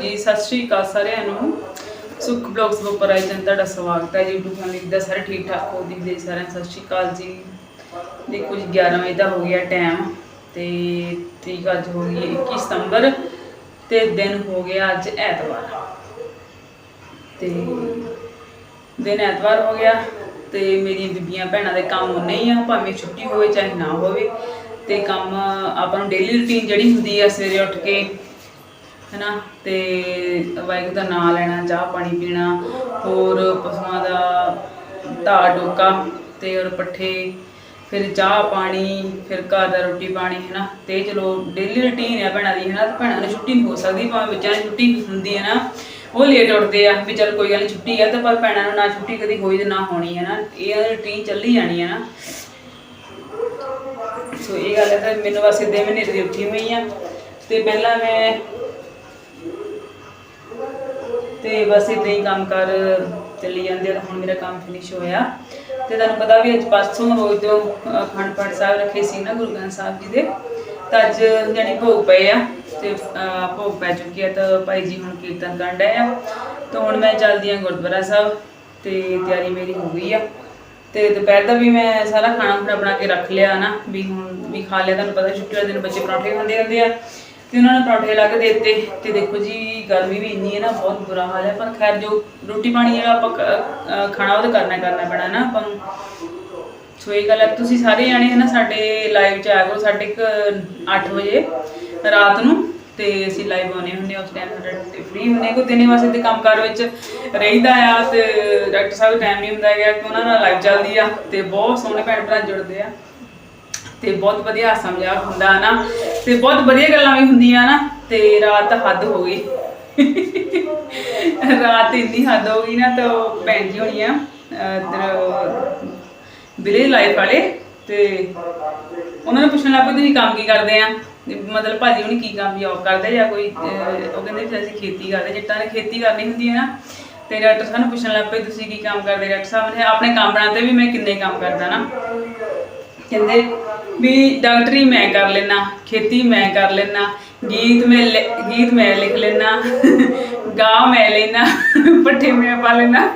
ਜੀ, ਸਤਿ ਸ਼੍ਰੀ ਅਕਾਲ ਸਾਰਿਆਂ ਨੂੰ। ਸੁਖ ਬਲੌਗਸ ਉੱਪਰ ਆਈ ਤੁਹਾਡਾ ਸਵਾਗਤ ਹੈ। YouTube ਫੈਮਿਲੀ ਦਾ ਸਾਰੇ ਠੀਕ ਠਾਕ ਹੋ ਦੀ ਦੇ ਸਾਰਿਆਂ ਸਤਿ ਸ਼੍ਰੀ ਅਕਾਲ ਜੀ। ਦੇਖੋ ਜੀ 11 ਵਜੇ ਦਾ ਹੋ ਗਿਆ ਟਾਈਮ ਤੇ ਤਰੀਕ ਅੱਜ ਹੋ ਗਈ 21 ਸਤੰਬਰ ਤੇ ਦਿਨ ਹੋ ਗਿਆ ਅੱਜ ਐਤਵਾਰ। ਤੇ ਦਿਨ ਐਤਵਾਰ ਹੋ ਗਿਆ ਤੇ ਮੇਰੀਆਂ ਬੀਬੀਆਂ ਭੈਣਾਂ ਦੇ ਕੰਮ ਉਨੇ ਹੀ ਆ, ਭਾਵੇਂ ਛੁੱਟੀ ਹੋਵੇ ਚਾਹੇ ਨਾ ਹੋਵੇ। ਤੇ ਕੰਮ ਆਪਾਂ ਨੂੰ ਡੇਲੀ ਰੁਟੀਨ ਜਿਹੜੀ ਹੁੰਦੀ ਆ, ਸਵੇਰੇ ਉੱਠ ਕੇ ਹੈਨਾ? ਤੇ ਵਾਹਿਗੁਰੂ ਦਾ ਨਾਮ ਲੈਣਾ, ਚਾਹ ਪਾਣੀ ਪੀਣਾ, ਹੋਰ ਪਸ਼ੂਆਂ ਦਾ ਧਾਰ ਡੋਕਾ ਤੇ ਔਰ ਪੱਠੇ, ਫਿਰ ਚਾਹ ਪਾਣੀ, ਫਿਰ ਘਰ ਦਾ ਰੋਟੀ ਪਾਣੀ, ਹੈਨਾ? ਤੇ ਚਲੋ ਡੇਲੀ ਰੁਟੀਨ ਹੈ ਭੈਣਾਂ ਦੀ, ਹੈਨਾ? ਤੇ ਭੈਣਾਂ ਨੂੰ ਛੁੱਟੀ ਨਹੀਂ ਹੋ ਸਕਦੀ, ਭਾਵੇਂ ਬੱਚਿਆਂ ਨੂੰ ਛੁੱਟੀ ਹੁੰਦੀ ਹੈ ਨਾ ਉਹ ਲੇਟ ਉੱਠਦੇ ਆ, ਵੀ ਚਲ ਕੋਈ ਗੱਲ ਨਹੀਂ ਛੁੱਟੀ ਆ ਤੇ ਪਰ ਭੈਣਾਂ ਨੂੰ ਨਾ ਛੁੱਟੀ ਕਦੀ ਹੋਈ ਤੇ ਨਾ ਹੋਣੀ ਹੈ ਨਾ ਇਹ ਰੁਟੀਨ ਚੱਲੀ ਜਾਣੀ ਹੈ ਨਾ ਸੋ ਇਹ ਗੱਲ ਹੈ, ਤਾਂ ਮੈਨੂੰ ਬਸ ਇਦਾਂ ਮਹੀਨੇ ਦੀ ਉੱਠੀ ਹੋਈ ਆ। ਤੇ ਪਹਿਲਾਂ ਮੈਂ ਤੇ ਬਸ ਇਦਾਂ ਹੀ ਕੰਮ ਕਰ ਚੱਲੀ ਜਾਂਦੇ ਆ। ਤਾਂ ਹੁਣ ਮੇਰਾ ਕੰਮ ਫਿਨਿਸ਼ ਹੋਇਆ। ਤੇ ਤੁਹਾਨੂੰ ਪਤਾ ਵੀ ਅੱਜ ਪਰਸੋਂ ਰੋਜ਼ ਤੋਂ ਅਖੰਡ ਪਾਠ ਸਾਹਿਬ ਰੱਖੇ ਸੀ ਨਾ ਗੁਰੂ ਗ੍ਰੰਥ ਸਾਹਿਬ ਜੀ ਦੇ। ਤਾਂ ਅੱਜ ਜਾਨੀ ਭੋਗ ਪਏ ਆ। ਤੇ ਅ, ਭੋਗ ਪੈ ਚੁੱਕੀ ਆ ਤਾਂ ਭਾਈ ਜੀ ਹੁਣ ਕੀਰਤਨ ਕਰਨ ਡਏ ਆ। ਤਾਂ ਹੁਣ ਮੈਂ ਚੱਲਦੀ ਆ ਗੁਰਦੁਆਰਾ ਸਾਹਿਬ ਤੇ ਤਿਆਰੀ ਮੇਰੀ ਹੋ ਗਈ ਆ। ਤੇ ਦੁਪਹਿਰ ਦਾ ਵੀ ਮੈਂ ਸਾਰਾ ਖਾਣਾ ਖੁਣਾ ਬਣਾ ਕੇ ਰੱਖ ਲਿਆ ਨਾ। ਵੀ ਹੁਣ ਵੀ ਖਾ ਲਿਆ। ਤੁਹਾਨੂੰ ਪਤਾ ਛੁੱਟੀ ਵਾਲੇ ਦਿਨ ਬੱਚੇ ਪਰੌਂਠੇ ਖਾਂਦੇ ਰਹਿੰਦੇ ਆ। ਤੇ ਉਹਨਾਂ ਨੇ ਪਰੌਂਠੇ ਲਾ ਕੇ ਦੇ ਦਿੱਤੇ ਤੇ ਦੇਖੋ ਜੀ, ਗਰਮੀ ਵੀ ਇੰਨੀ ਹੈ ਨਾ, ਬਹੁਤ ਬੁਰਾ ਹਾਲ ਹੈ। ਪਰ ਖੈਰ ਜੋ ਰੋਟੀ ਪਾਣੀ ਜਿਹੜਾ ਆਪਾਂ ਕ- ਅਹ, ਖਾਣਾ ਉਹ ਤਾਂ ਕਰਨਾ ਹੀ ਕਰਨਾ ਪੈਣਾ ਨਾ, ਆਪਾਂ ਨੂੰ। ਸੋ ਇਹ ਗੱਲ ਹੈ, ਤੁਸੀਂ ਸਾਰੇ ਜਾਣੇ ਹੈ ਨਾ ਸਾਡੇ ਲਾਈਵ ਚ ਆਇਆ ਕਰੋ ਸਾਡੇ ਇੱਕ 8 ਵਜੇ ਰਾਤ ਨੂੰ, ਤੇ ਅਸੀਂ ਲਾਈਵ ਆਉਨੇ ਹੁੰਦੇ ਹਾਂ ਉਸ ਟਾਈਮ ਸਾਡੇ ਫ੍ਰੀ ਹੁੰਦੇ ਕੋ ਦਿਨੇ ਵਾਸਤੇ ਤੇ ਕੰਮਕਾਰ ਵਿੱਚ ਰਹੀਦਾ ਆ ਤੇ ਡਾਕਟਰ ਸਾਹਿਬ ਟਾਈਮ ਨਹੀਂ ਹੁੰਦਾ ਹੈਗਾ, ਕਿ ਉਹਨਾਂ ਨਾਲ ਲਾਈਵ ਚੱਲਦੀ ਆ ਤੇ ਬਹੁਤ ਸੋਹਣੇ ਭੈਣ ਭਰਾ ਜੁੜਦੇ ਆ। ਤੇ ਬਹੁਤ ਵਧੀਆ ਹਾਸਾ ਮਜ਼ਾਕ ਹੁੰਦਾ ਨਾ। ਤੇ ਬਹੁਤ ਵਧੀਆ ਗੱਲਾਂ ਵੀ ਹੁੰਦੀਆਂ ਨਾ, ਤੇ ਰਾਤ ਹੱਦ ਹੋ ਗਈ। ਰਾਤ ਇੰਨੀ ਹੱਦ ਹੋ ਗਈ ਨਾ ਤਾਂ ਉਹ ਭੈਣ ਜੀ ਹੋਣੀ ਆ ਇਧਰ ਵਿਲੇਜ ਲਾਈਫ ਵਾਲੇ, ਤੇ ਉਹਨਾਂ ਨੂੰ ਪੁੱਛਣ ਲੱਗ ਪਏ, ਤੁਸੀਂ ਕੰਮ ਕੀ ਕਰਦੇ ਆ? ਤੇ ਮਤਲਬ ਭਾਜੀ ਹੁਣੀ ਕੀ ਕੰਮ ਜੌਬ ਕਰਦੇ ਜਾਂ ਕੋਈ ਉਹ ਕਹਿੰਦੇ ਵੀ ਅਸੀਂ ਖੇਤੀ ਕਰਦੇ, ਜੱਟਾਂ ਨੇ ਖੇਤੀ ਕਰਨੀ ਹੁੰਦੀ ਹੈ ਨਾ। ਤੇ ਡਾਕਟਰ ਸਾਹਿਬ ਨੂੰ ਪੁੱਛਣ ਲੱਗ ਪਏ, ਤੁਸੀਂ ਕੀ ਕੰਮ ਕਰਦੇ? ਡਾਕਟਰ ਸਾਹਿਬ ਨੇ ਆਪਣੇ ਕੰਮ ਬਣਾਤੇ ਵੀ ਮੈਂ ਕਿੰਨੇ ਕੰਮ ਕਰਦਾ ਨਾ। ਕਹਿੰਦੇ ਵੀ ਡਾਕਟਰੀ ਮੈਂ ਕਰ ਲੈਣਾ ਖੇਤੀ ਮੈਂ ਕਰ ਲੈਣਾ ਗੀਤ ਮੈਂ ਲਿ- ਗੀਤ ਮੈਂ ਲਿਖ ਲੈਣਾ ਗਾ ਮੈਂ ਲੈਣਾ ਪੱਠੇ ਮੈਂ ਪਾ ਲੈਣਾ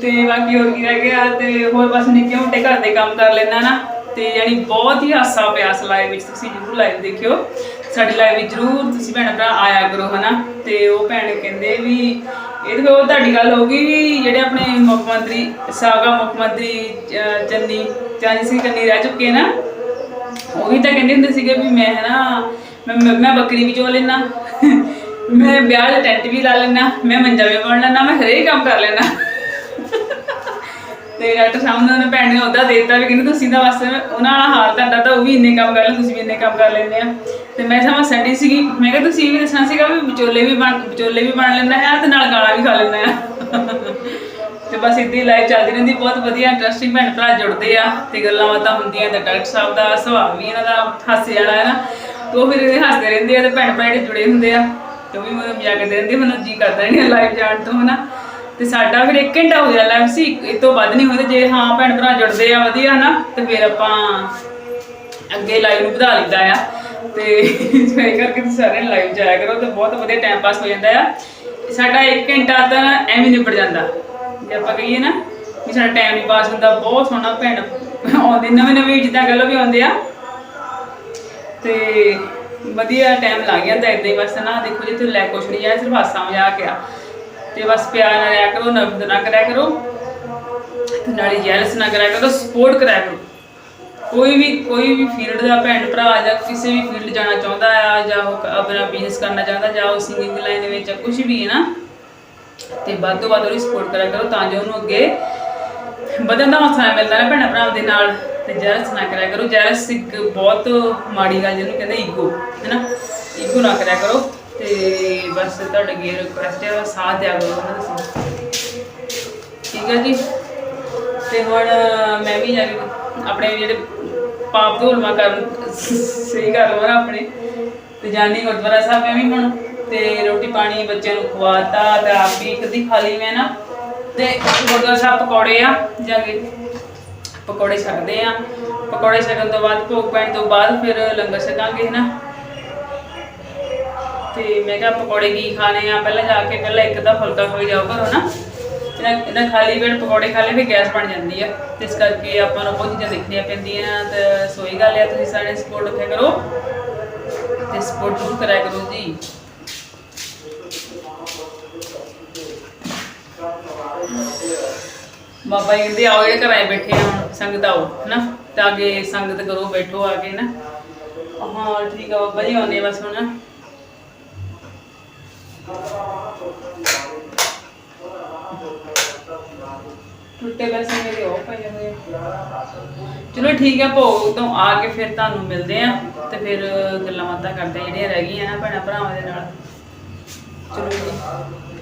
ਤੇ ਬਾਕੀ ਹੋਰ ਕੀ ਰਹਿ ਗਿਆ, ਤੇ ਹੋਰ ਬਸ ਨਿੱਕੇ ਮੋਟੇ ਘਰ ਦੇ ਕੰਮ ਕਰ ਲੈਣਾ ਨਾ, ਤੇ ਯਾਨੀ ਬਹੁਤ ਹੀ ਹਾਸਾ ਪਿਆਸ ਲਾਈਵ ਵਿੱਚ, ਤੁਸੀਂ ਜਰੂਰ ਲਾਈਵ ਦੇਖਿਓ। ਸਾਡੀ ਲਾਈਵ ਵਿੱਚ ਜਰੂਰ ਤੁਸੀਂ ਭੈਣ ਭਰਾ ਆਇਆ ਕਰੋ, ਹਨਾ? ਤੇ ਉਹ ਭੈਣ ਕਹਿੰਦੇ ਵੀ, ਇਹ ਤਾਂ ਉਹ ਤੁਹਾਡੀ ਗੱਲ ਹੋ ਗਈ ਵੀ ਜਿਹੜੇ ਆਪਣੇ ਮੁੱਖ ਮੰਤਰੀ, ਸਾਬਕਾ ਮੁੱਖ ਮੰਤਰੀ ਚੰਨੀ ਚੰਨੀ ਸਿੰਘ ਚੰਨੀ ਰਹਿ ਚੁੱਕੇ ਨਾ, ਉਹ ਵੀ ਤਾਂ ਕਹਿੰਦੇ ਹੁੰਦੇ ਸੀਗੇ ਵੀ ਮੈਂ ਨਾ ਮੈਂ, ਮੈਂ- ਮੈਂ ਬੱਕਰੀ ਵੀ ਚੋ ਲੈਣਾ ਮੈਂ ਵਿਆਹ ਦਾ ਟੈਂਟ ਵੀ ਲਾ ਲੈਣਾ ਮੈਂ ਮੰਜਾ ਵੀ ਬਣ ਲੈਣਾ ਮੈਂ ਹਰੇਕ ਕੰਮ ਕਰ ਲੈਣਾ ਤੇ ਡਾਕਟਰ ਸਾਹਿਬ ਨੇ ਉਹਨੇ ਭੈਣ ਨੇ ਉਹਦਾ ਦੇਤਾ ਵੀ ਕਹਿੰਦੇ ਤੁਸੀਂ ਤਾਂ ਬਸ ਉਹਨਾਂ ਵਾਲਾ ਹਾਲ ਤੁਹਾਡਾ ਤਾਂ ਉਹ ਵੀ ਇੰਨੇ ਕੰਮ ਕਰ ਲੈ ਤੁਸੀਂ ਵੀ ਇੰਨੇ ਕੰਮ ਕਰ ਲੈਂਦੇ ਆ। ਤੇ ਮੈਂ ਸਮਾਂ ਸੰਡੀ ਸੀਗੀ। ਮੈਂ ਕਿਹਾ ਤੁਸੀਂ ਇਹ ਵੀ ਦੱਸਣਾ ਸੀਗਾ ਵੀ ਵਿਚੋਲੇ ਵੀ ਬਣ, ਵਿਚੋਲੇ ਵੀ ਬਣ ਲੈਂਦਾ ਹੈ ਤੇ ਨਾਲ ਗਾਲਾਂ ਵੀ ਖਾ ਲੈਂਦਾ ਆ ਤੇ ਬਸ ਇਦਾਂ ਹੀ ਲਾਈਵ ਚੱਲਦੀ ਰਹਿੰਦੀ, ਬਹੁਤ ਵਧੀਆ ਇੰਟਰਸਟਿੰਗ ਭੈਣ ਭਰਾ ਜੁੜਦੇ ਆ ਤੇ ਗੱਲਾਂ ਬਾਤਾਂ ਹੁੰਦੀਆਂ ਤੇ ਡਾਕਟਰ ਸਾਹਿਬ ਦਾ ਸੁਭਾਅ ਵੀ ਇਹਨਾਂ ਦਾ ਹਾਸੇ ਵਾਲਾ ਹੈ ਨਾ। ਤੇ ਉਹ ਫਿਰ ਇਹ ਹੱਸਦੇ ਰਹਿੰਦੇ ਆ ਤੇ ਭੈਣ ਭਰਾ ਜਿਹੜੇ ਜੁੜੇ ਹੁੰਦੇ ਆ, ਤੇ ਉਹ ਵੀ ਮੈਨੂੰ ਮਜ਼ਾਕ ਕਰਦੇ ਰਹਿੰਦੇ ਮੈਨੂੰ ਜੀ ਕਰਦਾ ਨਹੀਂ ਲਾਈਵ ਜਾਣ ਤੋਂ, ਹਨਾ। ਤੇ ਸਾਡਾ ਫਿਰ 1 ਘੰਟਾ ਹੋ ਗਿਆ ਲਾਈਵ ਸੀ, ਇਹ ਤੋਂ ਵੱਧ ਨਹੀਂ ਹੋਏ ਜੇ ਹਾਂ ਭੈਣ ਭਰਾ ਜੁੜਦੇ ਆ ਵਧੀਆ ਨਾ ਤੇ ਫਿਰ ਆਪਾਂ ਅੱਗੇ ਲਾਈਵ ਨੂੰ ਵਧਾ ਲਈਦਾ ਆ। ਤੇ ਇਸ ਕਰਕੇ ਤੁਸੀਂ ਸਾਰੇ ਲਾਈਵ ਜਾਇਆ ਕਰੋ ਤੇ ਬਹੁਤ ਵਧੀਆ ਟਾਈਮ ਪਾਸ ਹੋ ਜਾਂਦਾ ਆ। ਸਾਡਾ 1 ਘੰਟਾ ਤਾਂ ਐਵੇਂ ਨਿਬੜ ਜਾਂਦਾ। ਜੇ ਆਪਾਂ ਕਹੀਏ ਨਾ ਵੀ ਸਾਡਾ ਟਾਈਮ ਨਹੀਂ ਪਾਸ ਹੁੰਦਾ, ਬਹੁਤ ਸੋਹਣਾ ਭੈਣ। ਆਉਂਦੇ ਨਵੇਂ ਨਵੇਂ ਜਿੱਦਾਂ ਕਹਿ ਲਓ ਵੀ ਆਉਂਦੇ ਆ। ਤੇ ਵਧੀਆ ਟਾਈਮ ਲੱਗ ਜਾਂਦਾ ਇਦਾਂ ਹੀ ਬਸ ਨਾ? ਦੇਖੋ ਜਿੱਥੇ ਲੈ ਕੁਛ ਨਹੀਂ ਆਇਆ ਸਿਰਫ ਹਾਸਾ ਮਜ਼ਾਕ ਆ। ਤੇ ਬਸ ਪਿਆਰ ਨਾਲ ਰਿਹਾ ਕਰੋ ਨਫ਼ਰਤ ਨਾ ਕਰਿਆ ਕਰੋ। ਨਾਲੇ ਜੈਲਸ ਨਾ ਕਰਿਆ ਕਰੋ ਸਪੋਰਟ ਕਰਿਆ ਕਰੋ। ਕੋਈ ਵੀ ਕੋਈ ਵੀ ਫੀਲਡ ਦਾ ਭੈਣ ਭਰਾ ਜਾਂ ਕਿਸੇ ਵੀ ਫੀਲਡ ਜਾਣਾ ਚਾਹੁੰਦਾ ਆ ਜਾਂ ਉਹ ਆਪਣਾ ਬਿਜ਼ਨਸ ਕਰਨਾ ਚਾਹੁੰਦਾ ਜਾਂ ਉਹ ਸਿੰਗਿੰਗ ਲਾਈਨ ਦੇ ਵਿੱਚ ਕੁਝ ਵੀ ਹੈ ਨਾ, ਤੇ ਵੱਧ ਤੋਂ ਵੱਧ ਉਹਦੀ ਸਪੋਰਟ ਕਰਿਆ ਕਰੋ ਤਾਂ ਜੋ ਉਹਨੂੰ ਅੱਗੇ ਵਧਣ ਦਾ ਹੌਸਲਾ ਮਿਲਦਾ ਨਾ ਭੈਣਾਂ ਭਰਾ ਦੇ ਨਾਲ, ਤੇ ਜੈਲਸ ਨਾ ਕਰਿਆ ਕਰੋ। ਜੈਲਸ ਇੱਕ ਬਹੁਤ ਮਾੜੀ ਗੱਲ ਜਿਹਨੂੰ ਕਹਿੰਦੇ ਈਗੋ ਹੈ ਨਾ? ਈਗੋ ਨਾ ਕਰਿਆ ਕਰੋ ਤੇ ਬਸ ਤੁਹਾਡੇ ਅੱਗੇ ਰਿਕੁਐਸਟ ਹੈ ਸਾਥ ਦਿਆ ਕਰੋ ਉਹਨਾਂ ਦਾ ਠੀਕ ਹੈ ਜੀ? ਤੇ ਹੁਣ ਮੈਂ ਵੀ ਜਾ ਕੇ ਆਪਣੇ ਜਿਹੜੇ ਪਾਪ ਧੋਲਮਾ ਕਰਨ, ਸਹੀ ਕਰ ਲਵਾਂ ਆਪਣੇ। ਤੇ ਜਾਨੀ ਗੁਰਦੁਆਰਾ ਸਾਹਿਬ ਮੈਂ ਵੀ ਹੁਣ, ਤੇ ਰੋਟੀ ਪਾਣੀ ਬੱਚਿਆਂ ਨੂੰ ਖਵਾਤਾ ਤੇ ਆਪ ਵੀ ਕਦੀ ਖਾ ਲਈ ਮੈਂ ਨਾ। ਤੇ ਗੁਰਦੁਆਰਾ ਸਾਹਿਬ ਪਕੌੜੇ ਆ ਜਾ ਕੇ ਪਕੌੜੇ ਛਕਦੇ ਆ। ਪਕੌੜੇ ਛਕਣ ਤੋਂ ਬਾਅਦ ਭੋਗ ਪੈਣ ਤੋਂ ਬਾਅਦ ਫਿਰ ਲੰਗਰ ਛਕਾਂਗੇ ਨਾ ਤੇ ਮੈਂ ਕਿਹਾ ਪਕੌੜੇ ਕੀ ਖਾਣੇ ਆ? ਪਹਿਲਾਂ ਜਾ ਕੇ ਪਹਿਲਾਂ ਇੱਕ ਦਾ ਫੁਲਕਾ ਖਾ ਕੇ ਜਾਓ ਇਹਨਾਂ ਇਹਨਾਂ ਖਾਲੀ ਪੇਟ ਪਕੌੜੇ ਖਾ ਲਏ, ਫਿਰ ਗੈਸ ਬਣ ਜਾਂਦੀ ਆ। ਤੇ ਇਸ ਕਰਕੇ ਆਪਾਂ ਨੂੰ ਬਹੁਤ ਚੀਜ਼ਾਂ ਦੇਖਣੀਆਂ ਪੈਂਦੀਆਂ, ਤੇ ਸੋਈ ਗੱਲ ਆ, ਤੁਸੀਂ ਸਾਰੇ ਸਪੋਰਟ ਰੱਖਿਆ ਕਰੋ। ਤੇ ਸਪੋਰਟ ਜ਼ਰੂਰ ਕਰਿਆ ਕਰੋ ਜੀ। ਬਾਬਾ ਜੀ ਕਹਿੰਦੇ, ਆਓ ਜਿਹੜੇ ਘਰਾਂ 'ਚ ਬੈਠੇ ਆ ਹੁਣ, ਸੰਗਤ ਆਓ, ਹਨਾ? ਤਾਂ ਅੱਗੇ ਸੰਗਤ ਕਰੋ, ਬੈਠੋ ਆ ਕੇ ਨਾ ਹਾਂ, ਠੀਕ ਆ ਬਾਬਾ ਜੀ, ਆਉਂਦੇ ਬਸ ਹੁਣ। ਟੁੱਟੇ ਪੈਸੇ ਮੇਰੇ ਉਹ ਪਏ ਹੋਏ ਆ। ਚਲੋ ਠੀਕ ਹੈ ਭੋਗ ਤੋਂ ਆ ਕੇ ਫਿਰ ਤੁਹਾਨੂੰ ਮਿਲਦੇ ਆ ਤੇ ਫਿਰ ਗੱਲਾਂ ਬਾਤਾਂ ਕਰਦੇ ਆ, ਜਿਹੜੀਆਂ ਰਹਿ ਗਈਆਂ ਨਾ ਭੈਣਾਂ ਭਰਾਵਾਂ ਦੇ ਨਾਲ ਚਲੋ ਜੀ